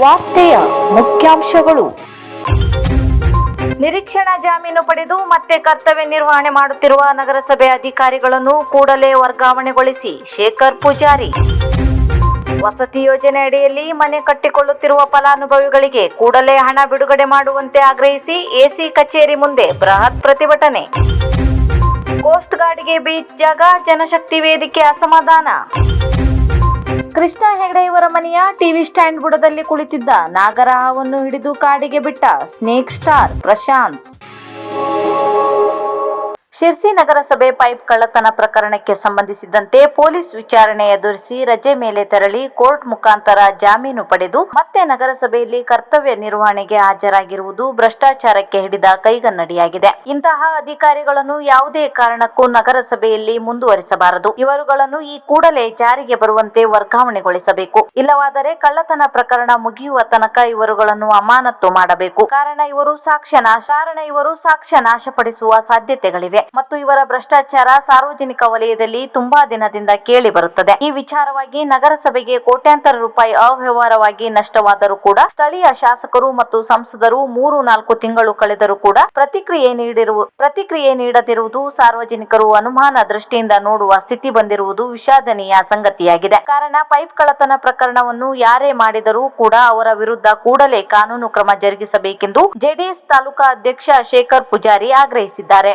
ವಾರ್ತೆಯ ಮುಖ್ಯಾಂಶಗಳು. ನಿರೀಕ್ಷಣಾ ಜಾಮೀನು ಪಡೆದು ಮತ್ತೆ ಕರ್ತವ್ಯ ನಿರ್ವಹಣೆ ಮಾಡುತ್ತಿರುವ ನಗರಸಭೆ ಅಧಿಕಾರಿಗಳನ್ನು ಕೂಡಲೇ ವರ್ಗಾವಣೆಗೊಳಿಸಿ ಶೇಖರ್ ಪೂಜಾರಿ. ವಸತಿ ಯೋಜನೆ ಅಡಿಯಲ್ಲಿ ಮನೆ ಕಟ್ಟಿಕೊಳ್ಳುತ್ತಿರುವ ಫಲಾನುಭವಿಗಳಿಗೆ ಕೂಡಲೇ ಹಣ ಬಿಡುಗಡೆ ಮಾಡುವಂತೆ ಆಗ್ರಹಿಸಿ ಎಸಿ ಕಚೇರಿ ಮುಂದೆ ಬೃಹತ್ ಪ್ರತಿಭಟನೆ. ಕೋಸ್ಟ್ ಗಾರ್ಡ್ಗೆ ಬೀಚ್ ಜಾಗ, ಜನಶಕ್ತಿ ವೇದಿಕೆ ಅಸಮಾಧಾನ. ಕೃಷ್ಣ ಹೆಗಡೆ ಇವರ ಮನೆಯ ಟಿವಿ ಸ್ಟ್ಯಾಂಡ್ ಬುಡದಲ್ಲಿ ಕುಳಿತಿದ್ದ ನಾಗರಹಾವನ್ನು ಹಿಡಿದು ಕಾಡಿಗೆ ಬಿಟ್ಟ ಸ್ನೇಕ್ ಸ್ಟಾರ್ ಪ್ರಶಾಂತ್. ಶಿರ್ಸಿ ನಗರಸಭೆ ಪೈಪ್ ಕಳ್ಳತನ ಪ್ರಕರಣಕ್ಕೆ ಸಂಬಂಧಿಸಿದಂತೆ ಪೊಲೀಸ್ ವಿಚಾರಣೆ ಎದುರಿಸಿ ರಜೆ ಮೇಲೆ ತೆರಳಿ ಕೋರ್ಟ್ ಮುಖಾಂತರ ಜಾಮೀನು ಪಡೆದು ಮತ್ತೆ ನಗರಸಭೆಯಲ್ಲಿ ಕರ್ತವ್ಯ ನಿರ್ವಹಣೆಗೆ ಹಾಜರಾಗಿರುವುದು ಭ್ರಷ್ಟಾಚಾರಕ್ಕೆ ಹಿಡಿದ ಕೈಗನ್ನಡಿಯಾಗಿದೆ. ಇಂತಹ ಅಧಿಕಾರಿಗಳನ್ನು ಯಾವುದೇ ಕಾರಣಕ್ಕೂ ನಗರಸಭೆಯಲ್ಲಿ ಮುಂದುವರಿಸಬಾರದು. ಇವರುಗಳನ್ನು ಈ ಕೂಡಲೇ ಜಾರಿಗೆ ಬರುವಂತೆ ವರ್ಗಾವಣೆಗೊಳಿಸಬೇಕು. ಇಲ್ಲವಾದರೆ ಕಳ್ಳತನ ಪ್ರಕರಣ ಮುಗಿಯುವ ತನಕ ಇವರುಗಳನ್ನು ಅಮಾನತ್ತು ಮಾಡಬೇಕು. ಕಾರಣ ಇವರು ಸಾಕ್ಷ್ಯ ನಾಶ ಕಾರಣ ಇವರು ಸಾಕ್ಷ್ಯ ನಾಶಪಡಿಸುವ ಸಾಧ್ಯತೆಗಳಿವೆ. ಮತ್ತು ಇವರ ಭ್ರಷ್ಟಾಚಾರ ಸಾರ್ವಜನಿಕ ವಲಯದಲ್ಲಿ ತುಂಬಾ ದಿನದಿಂದ ಕೇಳಿ ಬರುತ್ತದೆ. ಈ ವಿಚಾರವಾಗಿ ನಗರಸಭೆಗೆ ಕೋಟ್ಯಾಂತರ ರೂಪಾಯಿ ಅವ್ಯವಹಾರವಾಗಿ ನಷ್ಟವಾದರೂ ಕೂಡ ಸ್ಥಳೀಯ ಶಾಸಕರು ಮತ್ತು ಸಂಸದರು ಮೂರು ನಾಲ್ಕು ತಿಂಗಳು ಕಳೆದರೂ ಕೂಡ ಪ್ರತಿಕ್ರಿಯೆ ನೀಡಿರುವ ಪ್ರತಿಕ್ರಿಯೆ ನೀಡದಿರುವುದು ಸಾರ್ವಜನಿಕರು ಅನುಮಾನ ದೃಷ್ಟಿಯಿಂದ ನೋಡುವ ಸ್ಥಿತಿ ಬಂದಿರುವುದು ವಿಷಾದನೀಯ ಸಂಗತಿಯಾಗಿದೆ. ಕಾರಣ ಪೈಪ್ ಕಳತನ ಪ್ರಕರಣವನ್ನು ಯಾರೇ ಮಾಡಿದರೂ ಕೂಡ ಅವರ ವಿರುದ್ಧ ಕೂಡಲೇ ಕಾನೂನು ಕ್ರಮ ಜರುಗಿಸಬೇಕೆಂದು ಜೆಡಿಎಸ್ ತಾಲೂಕಾ ಅಧ್ಯಕ್ಷ ಶೇಖರ್ ಪೂಜಾರಿ ಆಗ್ರಹಿಸಿದ್ದಾರೆ.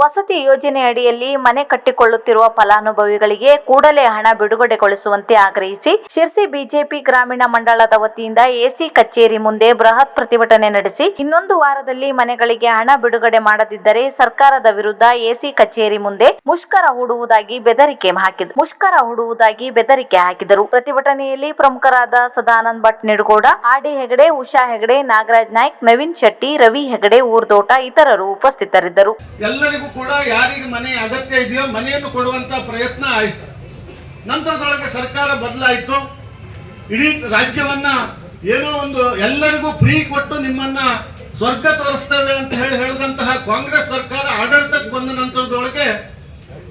ವಸತಿ ಯೋಜನೆ ಅಡಿಯಲ್ಲಿ ಮನೆ ಕಟ್ಟಿಕೊಳ್ಳುತ್ತಿರುವ ಫಲಾನುಭವಿಗಳಿಗೆ ಕೂಡಲೇ ಹಣ ಬಿಡುಗಡೆಗೊಳಿಸುವಂತೆ ಆಗ್ರಹಿಸಿ ಶಿರ್ಸಿ ಬಿಜೆಪಿ ಗ್ರಾಮೀಣ ಮಂಡಳದ ವತಿಯಿಂದ ಎಸಿ ಕಚೇರಿ ಮುಂದೆ ಬೃಹತ್ ಪ್ರತಿಭಟನೆ ನಡೆಸಿ ಇನ್ನೊಂದು ವಾರದಲ್ಲಿ ಮನೆಗಳಿಗೆ ಹಣ ಬಿಡುಗಡೆ ಮಾಡದಿದ್ದರೆ ಸರ್ಕಾರದ ವಿರುದ್ಧ ಎಸಿ ಕಚೇರಿ ಮುಂದೆ ಮುಷ್ಕರ ಹೂಡುವುದಾಗಿ ಬೆದರಿಕೆ ಹಾಕಿದ, ಮುಷ್ಕರ ಹೂಡುವುದಾಗಿ ಬೆದರಿಕೆ ಹಾಕಿದರು. ಪ್ರತಿಭಟನೆಯಲ್ಲಿ ಪ್ರಮುಖರಾದ ಸದಾನಂದ ಭಟ್ ನಿಡುಗೋಡ ಆಡಿ ಹೆಗಡೆ, ಉಷಾ ಹೆಗಡೆ, ನಾಗರಾಜ್ ನಾಯ್ಕ್, ನವೀನ್ ಶೆಟ್ಟಿ, ರವಿ ಹೆಗಡೆ, ಊರ್ದೋಟ ಇತರರು ಉಪಸ್ಥಿತರಿದ್ದರು. ಕೂಡ ಯಾರಿಗೆ ಮನೆ ಅಗತ್ಯ ಇದೆಯೋ ಮನೆಯನ್ನು ಕೊಡುವಂತ ಪ್ರಯತ್ನ ಆಯಿತು. ನಂತರದೊಳಗೆ ಸರ್ಕಾರ ಬದಲಾಯಿತು. ಇಡೀ ರಾಜ್ಯವನ್ನ ಏನೋ ಒಂದು ಎಲ್ಲರಿಗೂ ಫ್ರೀ ಕೊಟ್ಟು ನಿಮ್ಮನ್ನ ಸ್ವರ್ಗ ತೋರಿಸ್ತೇವೆ ಅಂತ ಹೇಳಿ ಹೇಳಿದಂತಹ ಕಾಂಗ್ರೆಸ್ ಸರ್ಕಾರ ಆಡಳಿತಕ್ಕೆ ಬಂದ ನಂತರದೊಳಗೆ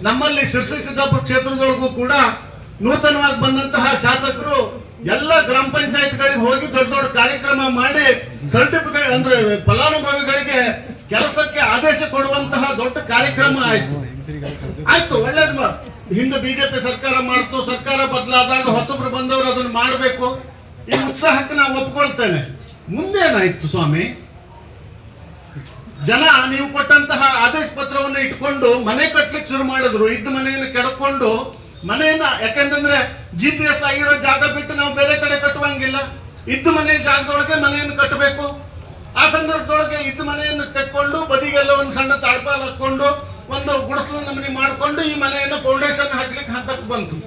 ನಮ್ಮಲ್ಲಿ ಶಿರ್ಸಿ ಸಿದ್ದಾಪುರ ಕ್ಷೇತ್ರದೊಳಗೂ ಕೂಡ ನೂತನವಾಗಿ ಬಂದಂತಹ ಶಾಸಕರು ಎಲ್ಲ ಗ್ರಾಮ ಪಂಚಾಯತ್ಗಳಿಗೆ ಹೋಗಿ ದೊಡ್ಡ ದೊಡ್ಡ ಕಾರ್ಯಕ್ರಮ ಮಾಡಿ ಸರ್ಟಿಫಿಕೇಟ್ ಅಂದ್ರೆ ಫಲಾನುಭವಿಗಳಿಗೆ ಕೆಲಸಕ್ಕೆ ಆದೇಶ ಕೊಡುವಂತಹ ದೊಡ್ಡ ಕಾರ್ಯಕ್ರಮ ಆಯ್ತು. ಆಯ್ತು, ಒಳ್ಳೇದು ಹಿಂದೆ ಬಿಜೆಪಿ ಸರ್ಕಾರ ಮಾಡ್ತು, ಸರ್ಕಾರ ಬದಲಾದಾಗ ಹೊಸಬ್ರು ಬಂದವರು ಅದನ್ನ ಮಾಡಬೇಕು. ಈ ಉತ್ಸಾಹಕ್ಕೆ ನಾವು ಒಪ್ಕೊಳ್ತೇನೆ. ಮುಂದೇನಾಯ್ತು ಸ್ವಾಮಿ? ಜನ ನೀವು ಕೊಟ್ಟಂತಹ ಆದೇಶ ಪತ್ರವನ್ನು ಇಟ್ಕೊಂಡು ಮನೆ ಕಟ್ಲಿಕ್ಕೆ ಶುರು ಮಾಡಿದ್ರು. ಇದ್ದ ಮನೆಯನ್ನು ಕೆಡ್ಕೊಂಡು ಮನೆಯನ್ನ, ಯಾಕಂತಂದ್ರೆ ಜಿ ಪಿ ಎಸ್ ಆಗಿರೋ ಜಾಗ ಬಿಟ್ಟು ನಾವು ಬೇರೆ ಕಡೆ ಕಟ್ಟುವಂಗಿಲ್ಲ. ಇದ್ದ ಮನೆ ಜಾಗದೊಳಗೆ ಮನೆಯನ್ನು ಕಟ್ಟಬೇಕು. ಆ ಸಂದರ್ಭದೊಳಗೆ ಇದ್ದ ಮನೆಯನ್ನು ತೆಕ್ಕೊಂಡು, ಬದಿಗೆಲ್ಲ ಒಂದು ಸಣ್ಣ ತಾಡ್ಪಾಲ್ ಹಾಕೊಂಡು ಒಂದು ಗುಡಿಸಲು ನಮೂನಿ ಮಾಡಿಕೊಂಡು ಈ ಮನೆಯನ್ನು ಫೌಂಡೇಶನ್ ಹಾಕ್ಲಿಕ್ಕೆ ಹಾಕಕ್ ಬಂತು.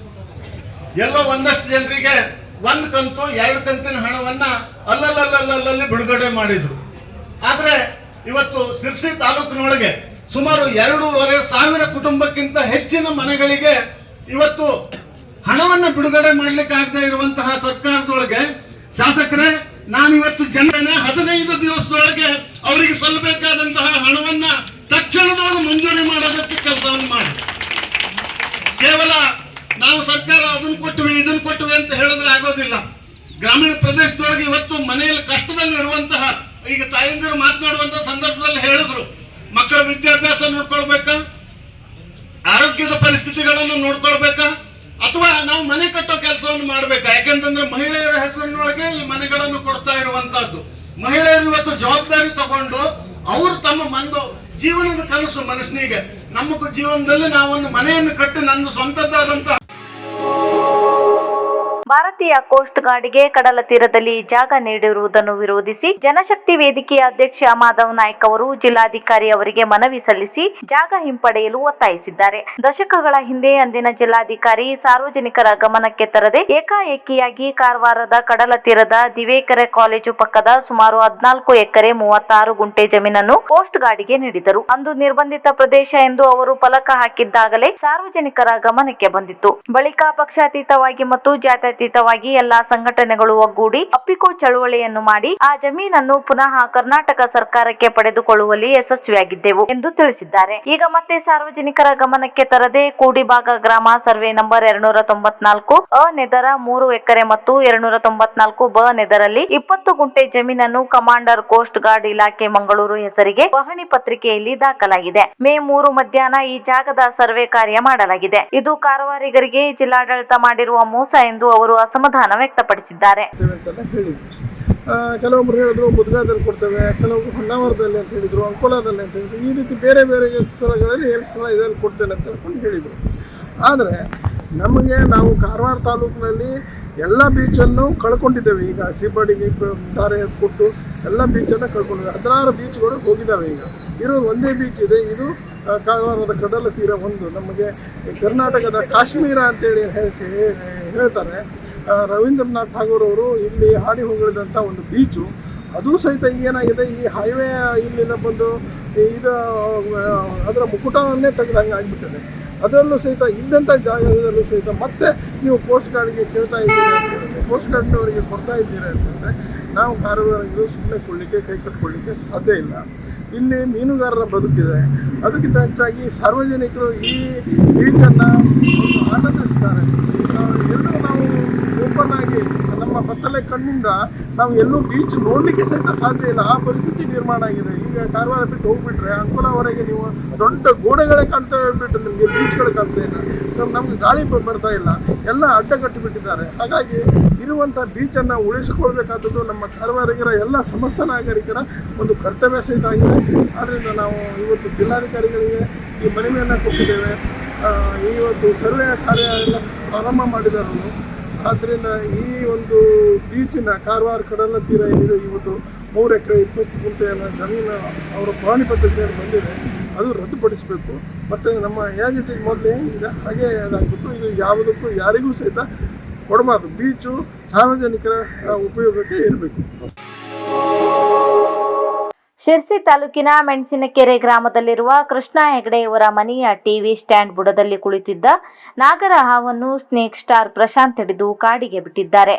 ಎಲ್ಲೋ ಒಂದಷ್ಟು ಜನರಿಗೆ ಒಂದು ಕಂತು, ಎರಡು ಕಂತಿನ ಹಣವನ್ನ ಅಲ್ಲಲ್ಲಲ್ಲಲ್ಲಿ ಬಿಡುಗಡೆ ಮಾಡಿದ್ರು. ಆದ್ರೆ ಇವತ್ತು ಸಿರ್ಸಿ ತಾಲೂಕಿನೊಳಗೆ ಸುಮಾರು ಎರಡೂವರೆ ಸಾವಿರ ಕುಟುಂಬಕ್ಕಿಂತ ಹೆಚ್ಚಿನ ಮನೆಗಳಿಗೆ ಇವತ್ತು ಹಣವನ್ನ ಬಿಡುಗಡೆ ಮಾಡ್ಲಿಕ್ಕೆ ಆಗದೆ ಇರುವಂತಹ ಸರ್ಕಾರದೊಳಗೆ ಶಾಸಕರೇ ನಾನಿವತ್ತು ಜನನೇ ಹದಿನೈದು ದಿವಸದೊಳಗೆ ಅವರಿಗೆ ಸಲ್ಲಬೇಕಾದಂತಹ ಹಣವನ್ನ ತಕ್ಷಣದೊಳಗೆ ಮಂಜೂರಿ ಮಾಡೋದಕ್ಕೆ ಕೆಲಸವನ್ನು ಮಾಡಿ. ಕೇವಲ ನಾವು ಸರ್ಕಾರ ಅದನ್ನ ಕೊಟ್ಟಿವಿ, ಇದನ್ನ ಕೊಟ್ಟಿವಿ ಅಂತ ಹೇಳಿದ್ರೆ ಆಗೋದಿಲ್ಲ. ಗ್ರಾಮೀಣ ಪ್ರದೇಶದೊಳಗೆ ಇವತ್ತು ಮನೆಯಲ್ಲಿ ಕಷ್ಟದಲ್ಲಿ ಇರುವಂತಹ, ಈಗ ತಾಯಂದಿರು ಮಾತನಾಡುವಂತಹ ಸಂದರ್ಭದಲ್ಲಿ ಹೇಳಿದ್ರು, ಮಕ್ಕಳ ವಿದ್ಯಾಭ್ಯಾಸ ನೋಡ್ಕೊಳ್ಬೇಕಾ? ಆರೋಗ್ಯದ ಪರಿಸ್ಥಿತಿಗಳನ್ನು ನೋಡ್ಕೊಳ್ಬೇಕಾ? ಅಥವಾ ನಾವು ಮನೆ ಕಟ್ಟೋ ಕೆಲಸವನ್ನು ಮಾಡಬೇಕಾ? ಯಾಕೆಂತಂದ್ರೆ ಮಹಿಳೆಯರ ಹೆಸರಿನೊಳಗೆ ಈ ಮನೆಗಳನ್ನು ಕೊಡ್ತಾ ಇರುವಂತಹದ್ದು. ಮಹಿಳೆಯರು ಇವತ್ತು ಜವಾಬ್ದಾರಿ ತಗೊಂಡು ಅವರು ತಮ್ಮ ಮಂದು ಜೀವನದ ಕನಸು ಮನಸ್ಸಿನಿಗೆ ನಮ್ಮ ಜೀವನದಲ್ಲಿ ನಾವೊಂದು ಮನೆಯನ್ನು ಕಟ್ಟಿ ನನ್ನ ಸ್ವಂತದ್ದಾದಂತಹ ಭಾರತೀಯ ಕೋಸ್ಟ್ ಗಾರ್ಡ್ಗೆ ಕಡಲ ತೀರದಲ್ಲಿ ಜಾಗ ನೀಡಿರುವುದನ್ನು ವಿರೋಧಿಸಿ ಜನಶಕ್ತಿ ವೇದಿಕೆಯ ಅಧ್ಯಕ್ಷ ಮಾಧವ್ ನಾಯ್ಕ್ ಅವರು ಜಿಲ್ಲಾಧಿಕಾರಿ ಅವರಿಗೆ ಮನವಿ ಸಲ್ಲಿಸಿ ಜಾಗ ಹಿಂಪಡೆಯಲು ಒತ್ತಾಯಿಸಿದ್ದಾರೆ. ದಶಕಗಳ ಹಿಂದೆ ಅಂದಿನ ಜಿಲ್ಲಾಧಿಕಾರಿ ಸಾರ್ವಜನಿಕರ ಗಮನಕ್ಕೆ ತರದೆ ಏಕಾಏಕಿಯಾಗಿ ಕಾರವಾರದ ಕಡಲ ತೀರದ ದಿವೇಕೆರೆ ಕಾಲೇಜು ಪಕ್ಕದ ಸುಮಾರು ಹದಿನಾಲ್ಕು ಎಕರೆ ಮೂವತ್ತಾರು ಗುಂಟೆ ಜಮೀನನ್ನು ಕೋಸ್ಟ್ ಗಾರ್ಡ್ಗೆ ನೀಡಿದರು. ಅಂದು ನಿರ್ಬಂಧಿತ ಪ್ರದೇಶ ಎಂದು ಅವರು ಫಲಕ ಹಾಕಿದ್ದಾಗಲೇ ಸಾರ್ವಜನಿಕರ ಗಮನಕ್ಕೆ ಬಂದಿತ್ತು. ಬಳಿಕ ಪಕ್ಷಾತೀತವಾಗಿ ಮತ್ತು ಜಾತ್ಯತೀತ ಪಕ್ಷಾತೀತವಾಗಿ ಎಲ್ಲಾ ಸಂಘಟನೆಗಳು ಒಗ್ಗೂಡಿ ಅಪ್ಪಿಕೋ ಚಳುವಳಿಯನ್ನು ಮಾಡಿ ಆ ಜಮೀನನ್ನು ಪುನಃ ಕರ್ನಾಟಕ ಸರ್ಕಾರಕ್ಕೆ ಪಡೆದುಕೊಳ್ಳುವಲ್ಲಿ ಯಶಸ್ವಿಯಾಗಿದ್ದೆವು ಎಂದು ತಿಳಿಸಿದ್ದಾರೆ. ಈಗ ಮತ್ತೆ ಸಾರ್ವಜನಿಕರ ಗಮನಕ್ಕೆ ತರದೆ ಕೂಡಿಭಾಗ ಗ್ರಾಮ ಸರ್ವೆ ನಂಬರ್ ಎರಡ್ನೂರ ತೊಂಬತ್ನಾಲ್ಕು ಅ ನೆದರ ಮೂರು ಎಕರೆ ಮತ್ತು ಎರಡ್ನೂರ ತೊಂಬತ್ನಾಲ್ಕು ಬ ನೆದರಲ್ಲಿ ಇಪ್ಪತ್ತು ಗುಂಟೆ ಜಮೀನನ್ನು ಕಮಾಂಡರ್ ಕೋಸ್ಟ್ ಗಾರ್ಡ್ ಇಲಾಖೆ ಮಂಗಳೂರು ಹೆಸರಿಗೆ ಪಹಣಿ ಪತ್ರಿಕೆಯಲ್ಲಿ ದಾಖಲಾಗಿದೆ. ಮೇ ಮೂರು ಮಧ್ಯಾಹ್ನ ಈ ಜಾಗದ ಸರ್ವೆ ಕಾರ್ಯ ಮಾಡಲಾಗಿದೆ. ಇದು ಕಾರವಾರಿಗರಿಗೆ ಜಿಲ್ಲಾಡಳಿತ ಮಾಡಿರುವ ಮೋಸ ಎಂದು ಅವರು ಅಸಮಾಧಾನ ವ್ಯಕ್ತಪಡಿಸಿದ್ದಾರೆ. ಕೆಲವೊಬ್ರು ಹೇಳಿದ್ರು ಮುದ್ಗಾದಲ್ಲಿ ಕೊಡ್ತೇವೆ, ಕೆಲವೊಬ್ರು ಹೊನ್ನಾವರದಲ್ಲಿ ಅಂತ ಹೇಳಿದ್ರು, ಅಂಕೋಲಾದಲ್ಲಿ ಅಂತ ಹೇಳಿದ್ರು, ಈ ರೀತಿ ಬೇರೆ ಬೇರೆ ಸ್ಥಳಗಳಲ್ಲಿ ಎರಡು ಸ್ಥಳ ಇದರಲ್ಲಿ ಕೊಡ್ತೇನೆ ಅಂತ ಹೇಳ್ಕೊಂಡು ಹೇಳಿದರು. ಆದರೆ, ನಮಗೆ ನಾವು ಕಾರವಾರ ತಾಲೂಕಿನಲ್ಲಿ ಎಲ್ಲ ಬೀಚನ್ನು ಕಳ್ಕೊಂಡಿದ್ದೇವೆ. ಈಗ ಸೀಪಾಡಿಗೆ ತಾರೆ ಕೊಟ್ಟು ಎಲ್ಲ ಬೀಚನ್ನು ಕಳ್ಕೊಂಡಿದ್ದೇವೆ. ಹದಿನಾರು ಬೀಚ್ಗಳು ಹೋಗಿದ್ದಾವೆ ಈಗ. ಇರೋದು ಒಂದೇ ಬೀಚ್ ಇದೆ. ಇದು ಕಾರವಾರದ ಕಡಲ ತೀರ ಒಂದು. ನಮಗೆ ಕರ್ನಾಟಕದ ಕಾಶ್ಮೀರ ಅಂತೇಳಿ ಹೇಳ್ತಾರೆ. ರವೀಂದ್ರನಾಥ್ ಠಾಗೂರ್ ಅವರು ಇಲ್ಲಿ ಹಾಡಿ ಹೋಗಿದಂಥ ಒಂದು ಬೀಚು. ಅದು ಸಹಿತ ಏನಾಗಿದೆ ಈ ಹೈವೇ ಇಲ್ಲಿಂದ ಬಂದು ಇದು ಅದರ ಮುಕುಟವನ್ನೇ ತೆಗೆದಂಗೆ ಆಗಿಬಿಟ್ಟಿದೆ. ಅದರಲ್ಲೂ ಸಹಿತ ಇದ್ದಂಥ ಜಾಗದಲ್ಲೂ ಸಹಿತ ಮತ್ತೆ ನೀವು ಪೋಸ್ಟ್ ಗಾರ್ಡ್ಗೆ ಕೇಳ್ತಾ ಇದ್ದೀರಿ ಅಂತ ಪೋಸ್ಟ್ ಗಾರ್ಡ್ನವರಿಗೆ ಕೊಡ್ತಾ ಇದ್ದೀರಿ ಅಂತಂದರೆ ನಾವು ಕಾರವಾರಿಗೂ ಸುಮ್ಮನೆ ಕೊಡಲಿಕ್ಕೆ ಕೈ ಕಟ್ಕೊಳ್ಳಿಕ್ಕೆ ಸಾಧ್ಯ ಇಲ್ಲ. ಇಲ್ಲಿ ಮೀನುಗಾರರ ಬದುಕಿದೆ. ಅದಕ್ಕಿಂತ ಹೆಚ್ಚಾಗಿ ಸಾರ್ವಜನಿಕರು ಈ ಬೀಚನ್ನು ಆನಂದಿಸ್ತಾರೆ. ಎಲ್ಲರೂ ನಾವು ಓಪನ್ ನಮ್ಮ ಕತ್ತಲೆ ಕಣ್ಣಿಂದ ನಾವು ಎಲ್ಲೂ ಬೀಚ್ ನೋಡಲಿಕ್ಕೆ ಸಹಿತ ಸಾಧ್ಯ ಇಲ್ಲ. ಆ ಪರಿಸ್ಥಿತಿ ನಿರ್ಮಾಣ ಆಗಿದೆ. ಈಗ ಕಾರವಾರ ಬಿಟ್ಟು ಹೋಗ್ಬಿಟ್ರೆ ಅಂಕೋಲವರೆಗೆ ನೀವು ದೊಡ್ಡ ಗೋಡೆಗಳೇ ಕಾಣ್ತಾ ಬಿಟ್ಟು ನಿಮಗೆ ಬೀಚ್ಗಳು ಕಾಣ್ತಾ ಇಲ್ಲ. ನಮ್- ನಮ್ಗೆ ಗಾಳಿ ಬರ್ತಾ ಇಲ್ಲ. ಎಲ್ಲ ಅಡ್ಡ ಕಟ್ಟಿಬಿಟ್ಟಿದ್ದಾರೆ ಹಾಗಾಗಿ ಇರುವಂಥ ಬೀಚನ್ನು ಉಳಿಸಿಕೊಳ್ಬೇಕಾದದ್ದು ನಮ್ಮ ಕಾರವಾರಿಗರ ಎಲ್ಲ ಸಮಸ್ತ ನಾಗರಿಕರ ಒಂದು ಕರ್ತವ್ಯ ಸಹಿತ ಆಗಿದೆ. ಆದ್ದರಿಂದ ನಾವು ಇವತ್ತು ಜಿಲ್ಲಾಧಿಕಾರಿಗಳಿಗೆ ಈ ಮನವಿಯನ್ನು ಕೊಟ್ಟಿದ್ದೇವೆ. ಇವತ್ತು ಸರ್ವೆ ಕಾರ್ಯ ಎಲ್ಲ ಪ್ರಾರಂಭ ಮಾಡಿದ್ದಾರೆ ಆದ್ದರಿಂದ ಈ ಒಂದು ಬೀಚಿನ ಕಾರವಾರ ಕಡಲ ತೀರ ಏನಿದೆ, ಇವತ್ತು ಮೂರು ಎಕರೆ, ಇಪ್ಪತ್ತು ಗುಂಟೆಯನ್ನು ಜಮೀನು ಅವರ ಪ್ರಾಣಿ ಪದ್ಧತಿಯಲ್ಲಿ ಬಂದಿದೆ. ಅದು ರದ್ದುಪಡಿಸಬೇಕು. ಮತ್ತು ನಮ್ಮ ಏಜಿಟಿ ಮೊದಲು ಏನಿದೆ, ಹಾಗೆ ಅದಾಗ್ಬಿಟ್ಟು ಇದು ಯಾವುದಕ್ಕೂ ಯಾರಿಗೂ ಸಹಿತ ಕೊಡಬಾರ್ದು. ಬೀಚು ಸಾರ್ವಜನಿಕರ ಉಪಯೋಗಕ್ಕೆ ಇರಬೇಕು. ಶಿರ್ಸಿ ತಾಲೂಕಿನ ಮೆಣಸಿನಕೆರೆ ಗ್ರಾಮದಲ್ಲಿರುವ ಕೃಷ್ಣ ಹೆಗಡೆ ಇವರ ಮನೆಯ ಟಿವಿ ಸ್ಟ್ಯಾಂಡ್ ಬುಡದಲ್ಲಿ ಕುಳಿತಿದ್ದ ನಾಗರ ಹಾವನ್ನು ಸ್ನೇಕ್ ಸ್ಟಾರ್ ಪ್ರಶಾಂತ್ ಹಿಡಿದು ಕಾಡಿಗೆ ಬಿಟ್ಟಿದ್ದಾರೆ.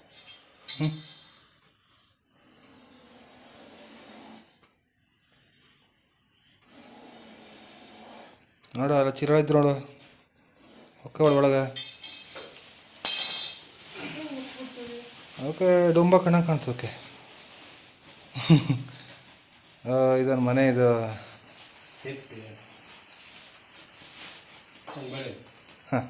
ನೋಡು ಅಲ್ಲ ಚಿರ ಇದ್ರು ನೋಡು. ಒಕ್ಕ ಒಳಗೆ. ಅವಕ್ಕೆ ಡೊಂಬ ಕಣ ಕಾಣ್ತೋಕೆ ಇದೊಂದು ಮನೆ ಇದು. ಹಾಂ.